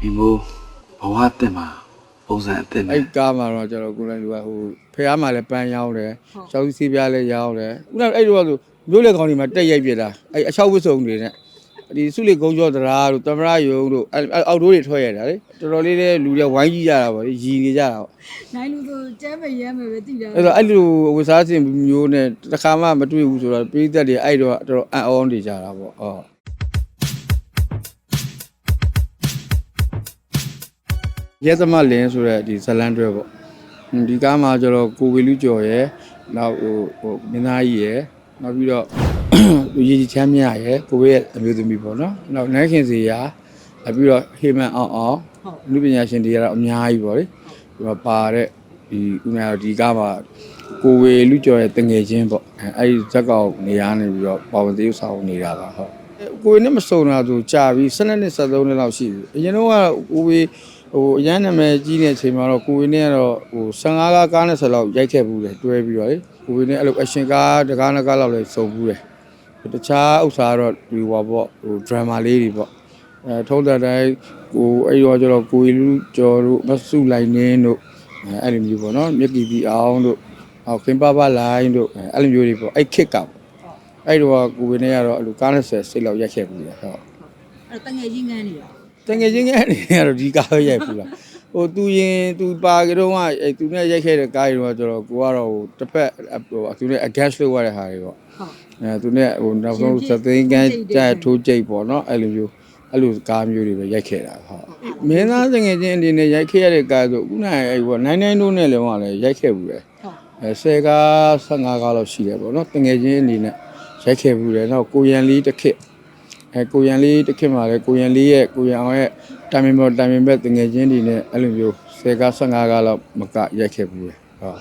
မိမိုးဘဝအသက်မှာပုံစံအသက်နဲ့အဲ့ကားမှာတော့ကျွန်တော်ကိုယ်လည်းလူကဟိုဖះမှာလည်းပန်းရောင်းတယ်ရှောက်စီးပြားလည်းရောင်းတယ်ခုနကအဲ့တော့ဆိုမျိုးလက်ကောင်းတွေမှာတက်ရိုက်ပြတာအဲ့အချောက်ဝစ်စုံတွေနဲ့ဒီစုလေကုန်းကျော်တရားတို့တမရယုံတို့အဲ့အဲ့အောက်တို့တွေထွက်ရတာလေတော်တော်လေးလည်းလူတွေဝိုင်းကြည့်ကြတာပေါ့လေရီနေကြတာပေါ့နိုင်လူဆိုကျမ်းမရမ်းမယ်ပဲတည်တာအဲ့တော့အဲ့လိုဝစားစင်မျိုးနဲ့တစ်ခါမှမတွေ့ဘူးဆိုတော့ပြည်သက်တွေအဲ့တော့တော်တော်အံ့ဩနေကြတာပေါ့ဟု ရဲသမလင်းဆိုတဲ့ဒီဇလန်တွဲပေါ့ဟွန်းဒီကားမှာကျတော့ကိုဝေလူကျော်ရဲ့နောက်ဟိုဟိုမင်းသားကြီးရဲ့နောက်ပြီးတော့လူကြီးကြီးချမ်းမြရဲ့ကိုဝေရဲ့အမျိုးသမီးပေါ့နော်နောက်နန်းခင်စီရာနောက်ပြီးတော့ဟေမန်အောင်အောင်လူပညာရှင်တွေကတော့အများကြီးပေါ့လေဒီမှာပါတဲ့ဒီဦးနာဒီကားမှာကိုဝေလူကျော်ရဲ့တငယ်ချင်းပေါ့အဲအဲ့ဒီဇက်ကောင်နေရာနေပြီးတော့ပါဝင်တရုပ်ဆောင်နေတာပါဟုတ်ကိုဝေနဲ့မစုံတာဆိုကြာပြီ12နှစ်73နှစ်လောက်ရှိပြီအရင်တော့ကကိုဝေ ဟိုအရန်နာမည်ကြီးတဲ့အချိန်မှာတော့ကိုဝေနဲ့ကတော့ဟို15ကားကားနဲ့ဆက်လောက်ရိုက်ခဲ့ဘူးလေတွဲပြီးတော့လေကိုဝေနဲ့အဲ့လိုအရှင်ကားတကားနကားလောက်လည်းစုံဘူးတယ်တခြားဥစ္စာကတော့ဒီဟောပေါ့ဟို drama လေးတွေပေါ့အဲထုံးတဲ့တိုင်းကိုအဲ့ရောကျတော့ကိုရီလူကျော်တို့မဆုလိုက်နင်းတို့အဲအဲ့လိုမျိုးပေါ့နော်မြက်ကီပီအောင်တို့ဟောခင်ပပလိုင်းတို့အဲအဲ့လိုမျိုးတွေပေါ့အဲ့ခစ်ကပေါ့အဲ့တော့ကိုဝင်းနေကတော့အဲ့လိုကား90စိတ်လောက်ရက်ခဲ့ဘူးလေဟုတ်အဲ့တငယ်ချင်းငန်းနေတာ တကယ်ချင်းကနေကတော့ဒီကားပဲရိုက်ဘူးလားဟိုသူရင်သူပါကြတော့ကအဲ့သူနဲ့ရိုက်ခဲ့တဲ့ကားတွေတော့ကျတော့ကိုကတော့ဟိုတစ်ဖက်ဟိုသူနဲ့ against လုပ်ရတဲ့ဟာတွေပေါ့ဟုတ်အဲသူနဲ့ဟိုနောက်ဆုံးသသိန်းကန်းကြက်ထိုးကြိတ်ပေါ့နော်အဲ့လိုမျိုးအဲ့လိုကားမျိုးတွေပဲရိုက်ခဲ့တာဟုတ်မင်းသားငယ်ချင်းအနေနဲ့ရိုက်ခဲ့ရတဲ့ကားဆိုခုနကအဲ့ပေါ့နိုင်နိုင်တို့နဲ့လည်းဟောလည်းရိုက်ခဲ့ဘူးလေဟုတ်အဲ10ကား15ကားလောက်ရှိတယ်ပေါ့နော်တငယ်ချင်းအနေနဲ့ရိုက်ခဲ့ဘူးလေနောက်ကိုရန်လေးတစ်ခစ် အဲကိုရန်လေးတစ်ခစ်မှာလည်းကိုရန်လေးရဲ့ကိုရန်အောင်ရဲ့တာမင်ပေါ်တာမင်ဘက်တငယ်ချင်းတွေနဲ့အဲ့လိုမျိုး10ကား15ကားလောက်မကရိုက်ခဲ့ဘူးလေဟုတ်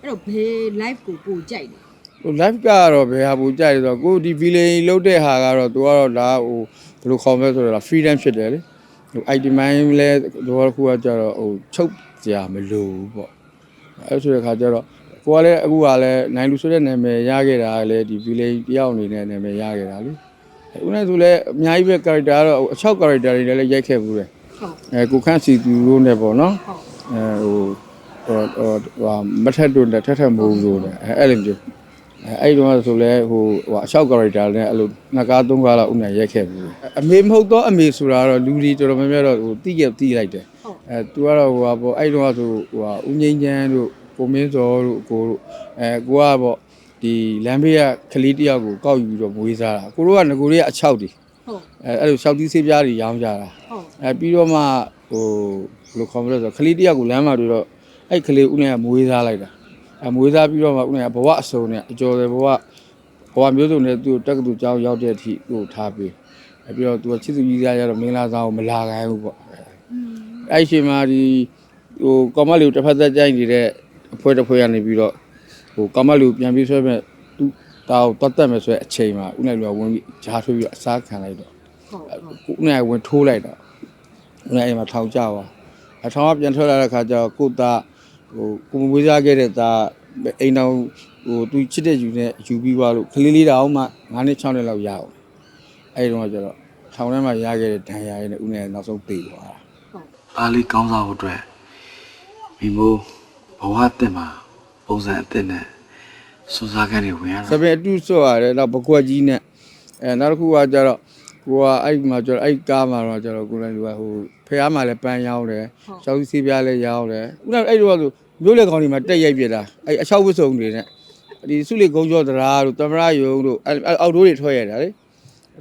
အဲ့တော့ဘယ် live ကိုပို့ကြိုက်လဲဟို live ကတော့ဘယ်ဟာပူကြိုက်လဲဆိုတော့ကိုဒီ villain လုတ်တဲ့ဟာကတော့သူကတော့ဒါဟိုဘယ်လိုခေါ်မလဲဆိုတော့ freedom ဖြစ်တယ်လေဟို item မိုင်းလဲတော့ခုကကြတော့ဟိုချုပ်ကြမလို့ဘူးပေါ့အဲ့ဆိုတဲ့ခါကျတော့ကိုကလည်းအခုကလည်းနိုင်လူဆိုတဲ့နာမည်ရခဲ့တာလည်းဒီ villain တယောက်အနေနဲ့နာမည်ရခဲ့တာလေ ဦးနဲ့ဆိုလည်းအများကြီးပဲ character ကတော့အချောက် character တွေလည်းရိုက်ခဲ့ဘူးတယ်ဟုတ်အဲကိုခန့်စီသူတို့နဲ့ပေါ့နော်ဟုတ်အဲဟိုဟိုဟိုမထက်တို့နဲ့ထက်ထက်မိုးတို့နဲ့အဲအဲ့လိုမျိုးအဲအဲ့ဒီတော့ဆိုလဲဟိုဟိုအလျှောက် character နဲ့အဲ့လိုနှစ်ကားသုံးကားလောက်ဥညာရက်ခဲ့ဘူးအမေမဟုတ်တော့အမေဆိုတာတော့လူကြီးတော်တော်များများတော့ဟိုတိကျတိလိုက်တယ်ဟုတ်အဲသူကတော့ဟိုဟာပေါ့အဲ့တော့ဆိုဟိုဟာဦးငိမ့်ချန်းတို့ကိုမင်းစောတို့ကိုတို့အဲကိုကပေါ့ ဒီလမ်းဘေးကကလေးတယောက်ကိုကောက်ယူပြီးတော့မွေးစားတာကိုတို့ကငကိုတွေကအချောက်တွေဟုတ်အဲအဲ့လိုရှောက်သီးဆေးပြားတွေရောင်းကြတာဟုတ်အဲပြီးတော့မှဟိုဘယ်လိုခေါ်မလဲဆိုတော့ကလေးတယောက်ကိုလမ်းမှာတွေ့တော့အဲ့ကလေးဦးနဲ့ကမွေးစားလိုက်တာအဲမွေးစားပြီးတော့မှဦးနဲ့ကဘဝအစုံနဲ့အကျော်တယ်ဘဝဘဝမျိုးစုံနဲ့သူ့တက္ကသိုလ်ကျောင်းရောက်တဲ့အထိသူ့ကိုထားပေးအဲပြီးတော့သူကချစ်သူကြီးစားရတော့မင်္ဂလာဆောင်ကိုမလာခိုင်းဘူးပေါ့อืมအဲ့ဒီအချိန်မှာဒီဟိုကောင်မလေးကိုတစ်ဖက်သက်ကြိုက်နေတဲ့အဖွဲတစ်ဖွဲကနေပြီးတော့ ဟိုကောင်မလေးကိုပြန်ပြီးဆွဲမဲ့သူ့တာကိုတတ်တတ်မယ်ဆိုတဲ့အချိန်မှာဦးနဲ့လူကဝင်ပြီးဂျားထွေးပြီးတော့အစားခံလိုက်တော့ဟုတ်ဟုတ်ကိုဦးနဲ့ဝင်ထိုးလိုက်တော့ဦးနဲ့အိမ်မှာထောင်ကြပါအထောင်ကပြန်ထွက်လာတဲ့ခါကျတော့ကိုသားဟိုကိုမဝေးစားခဲ့တဲ့သားအိမ်တော်ဟိုသူချစ်တဲ့ယူနဲ့ယူပြီးသွားလို့ကလေးလေးတောင်မှ9နှစ်6နှစ်လောက်ရအောင်အဲ့ဒီတော့ကျတော့ထောင်ထဲမှာရခဲ့တဲ့ဒဏ်ရာရည်နဲ့ဦးနဲ့နောက်ဆုံးပြေသွားတာအားလေးကောင်းစားဖို့အတွက်မိမိုးဘဝအသက်မှာ ပုံစံအသက်နဲ့စူးစားခံနေဝင်ရစတာပင်အတူဆော့ရတယ်နောက်ပကွက်ကြီးနဲ့အဲနောက်တစ်ခုကကျတော့ကိုကအဲ့ဒီမှာကျတော့အဲ့ဒီကားမှာတော့ကျတော့ကိုလည်းလူကဟိုဖះမှာလည်းပန်းရောင်းတယ်ရှောက်စီးပြားလည်းရောင်းတယ်ဦးနောက်အဲ့ဒီတော့ဆိုမျိုးလက်ကောင်းတွေမှာတက်ရိုက်ပြတာအဲ့အချောက်ဝစ်စုံတွေနဲ့ဒီစုလေကုန်းကျော်တရားတို့တမရယုံတို့အဲ့အဲ့အောက်တို့တွေထွက်ရတာလေ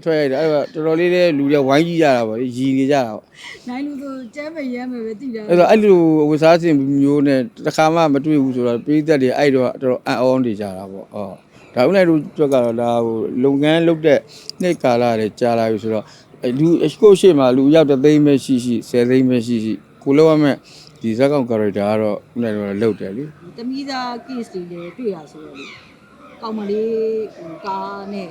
ထွက်ရတာအဲ့တော့တော်တော်လေးလေးလူတွေဝိုင်းကြည့်ကြတာပေါ့လေရီနေကြတာပေါ့နိုင်လူဆိုကျမ်းမရမ်းမယ်ပဲတည်တာအဲ့တော့အဲ့လိုဝစားစင်မျိုးနဲ့တစ်ခါမှမတွေ့ဘူးဆိုတော့ပြည်သက်တွေအဲ့တော့တော်တော်အံ့ဩနေကြတာပေါ့ဟောဒါဥလိုက်တို့အတွက်ကတော့ဒါဟိုလုပ်ငန်းလုပ်တဲ့နေ့ကာလတွေကြာလာပြီဆိုတော့အဲ့လူအရှိကိုရှိမှလူရောက်တဲ့သိန်းပဲရှိရှိ10သိန်းပဲရှိရှိကိုလောက်ရမဲ့ဒီဇက်ကောင် character ကတော့ဥလိုက်တော့လုတ်တယ်လေတမီးသား case တွေလည်းတွေ့ရဆိုတော့လေကောင်းမလေးဟိုကားနဲ့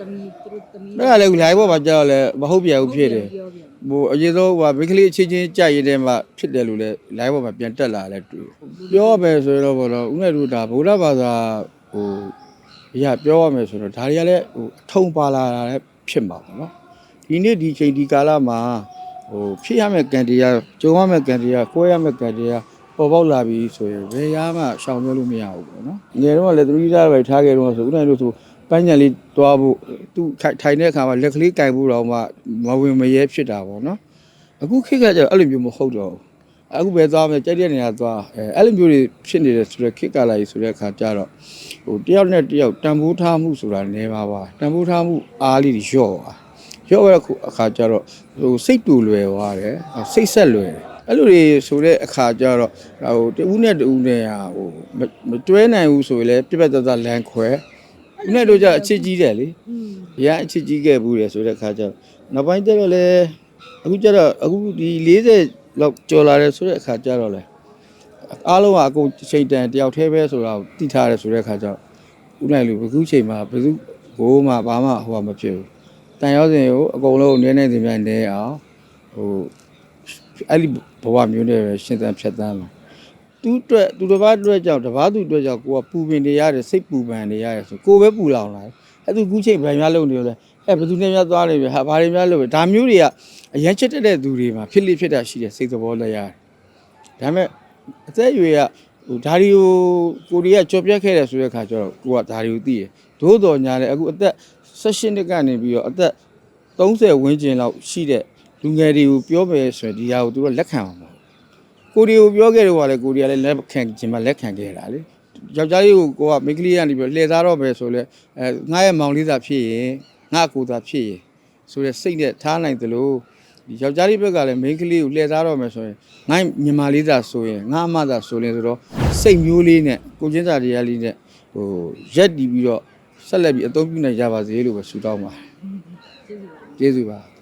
တမီးသူတို့တမီးအဲ့ဒါလည်း live ပေါ်မှာကြာတော့လည်းမဟုတ်ပြန်ဘူးဖြစ်တယ်ပြောပြန်ဟိုအရင်ဆုံးဟိုမိန်းကလေးအချင်းချင်းကြိုက်ရတဲ့မှာဖြစ်တယ်လို့လည်း live ပေါ်မှာပြန်တက်လာလဲတွေ့ပြောရမယ်ဆိုတော့ဘောတော့ဥနဲ့တို့ဒါဗုဒ္ဓဘာသာဟိုအရာပြောရမယ်ဆိုတော့ဒါတွေကလည်းဟိုအထုံပါလာတာလည်းဖြစ်မှာပေါ့နော်ဒီနေ့ဒီချိန်ဒီကာလမှာဟဟိုဖြစ်ရမယ့်ကံတရားကြုံရမယ့်ကံတရားကိုယ်ရမယ့်ကံတရားပေါ်ပေါက်လာပြီဆိုရင်ဘယ်ရမှရှောင်ပြောလို့မရဘူးပေါ့နော်ငယ်တော့လည်းသူကြီးသားပဲထားခဲ့တော့ဆိုဦးနိုင်လို့ဆို ပန်းညံလေးတွားဖို့သူထိုင်တဲ့အခါမှာလက်ကလေးကင်ဖို့တော့မှမဝင်မရဲဖြစ်တာပေါ့နော်အခုခေတ်ကကျတော့အဲ့လိုမျိုးမဟုတ်တော့ဘူးအခုပဲသွားမယ်ကြိုက်တဲ့နေရာသွားအဲအဲ့လိုမျိုးတွေဖြစ်နေတယ်ဆိုတော့ခေတ်ကာလကြီးဆိုတဲ့အခါကျတော့ဟိုတယောက်နဲ့တယောက်တန်ဖိုးထားမှုဆိုတာနေပါပါတန်ဖိုးထားမှုအားလေးတွေလျော့သွားရောရခုအခါကျတော့ဟိုစိတ်တူလွယ်သွားတယ်စိတ်ဆက်လွယ်တယ်အဲ့လိုတွေဆိုတဲ့အခါကျတော့ဟိုတဦးနဲ့တဦးနဲ့ဟာဟိုမမတွဲနိုင်ဘူးဆိုရင်လည်းပြက်ပြက်သားသားလမ်းခွဲ ဦးနဲ့တို့ကြအချစ်ကြီးတယ်လေอืมရန်အချစ်ကြီးခဲ့ဘူးတယ်ဆိုတဲ့အခါကျတော့နောက်ပိုင်းကျတော့လေအခုကျတော့အခုဒီ40လောက်ကျော်လာတယ်ဆိုတဲ့အခါကျတော့လေအားလုံးကအကုန်ချိန်တန်တယောက်တည်းပဲဆိုတာကိုသိထားတယ်ဆိုတဲ့အခါကျတော့ဦးနိုင်လူဘယ်ခုချိန်မှာဘယ်သူဘိုးမှဘာမှဟိုမှာမဖြစ်ဘူးတန်ရောစင်ကိုအကုန်လုံးနည်းနည်းစီမြန်နေအောင်ဟိုအဲ့ဒီဘဝမျိုးနဲ့ပဲရှင်းသန်ဖြတ်သန်းမှာ သူ့အတွက်သူတစ်ပါးအတွက်ကြောင့်တစ်ပါးသူအတွက်ကြောင့်ကိုကပူပင်နေရတယ်စိတ်ပူပန်နေရတယ်ဆိုကိုပဲပူလောင်လာတယ်အဲ့သူခုချိန်ဗန်များလုပ်နေလို့လဲအဲ့ဘယ်သူနဲ့များသွားနေပြီဟာဘာတွေများလုပ်ပဲဒါမျိုးတွေကအရင်ချက်တက်တဲ့သူတွေမှာဖြစ်လိဖြစ်တာရှိတယ်စိတ်သဘောလည်းရတယ်ဒါပေမဲ့အသက်အရွယ်ကဟိုဒါတွေကိုကိုရီးယားကြော်ပြတ်ခဲ့တယ်ဆိုတဲ့အခါကျတော့ကိုကဒါတွေကိုသိတယ်ဒို့တော်ညာလည်းအခုအသက်16နှစ်ကနေပြီးတော့အသက်30ဝန်းကျင်လောက်ရှိတဲ့လူငယ်တွေကိုပြောမယ်ဆိုရင်ဒီဟာကိုသူတို့လက်ခံအောင်ပါ ကိုရီကိုပြောခဲ့တယ်ကလည်းကိုရီကလည်းလက်ခံခြင်းမလက်ခံခဲ့တာလေယောက်ျားလေးကိုကိုကမိန်းကလေးကနေပြီးလှည့်သားတော့ပဲဆိုလဲအဲငါရဲ့မောင်လေးသာဖြစ်ရင်ငါကိုသာဖြစ်ရင်ဆိုတဲ့စိတ်နဲ့ထားနိုင်သလိုဒီယောက်ျားလေးဘက်ကလည်းမိန်းကလေးကိုလှည့်သားတော့မယ်ဆိုရင်ငါညီမလေးသာဆိုရင်ငါအမသာဆိုရင်ဆိုတော့စိတ်မျိုးလေးနဲ့ကိုချင်းစာတရားလေးနဲ့ဟိုရက်တီးပြီးတော့ဆက်လက်ပြီးအသုံးပြုနိုင်ကြပါစေလို့ပဲဆုတောင်းပါတယ်ကျေးဇူးပါကျေးဇူးပါ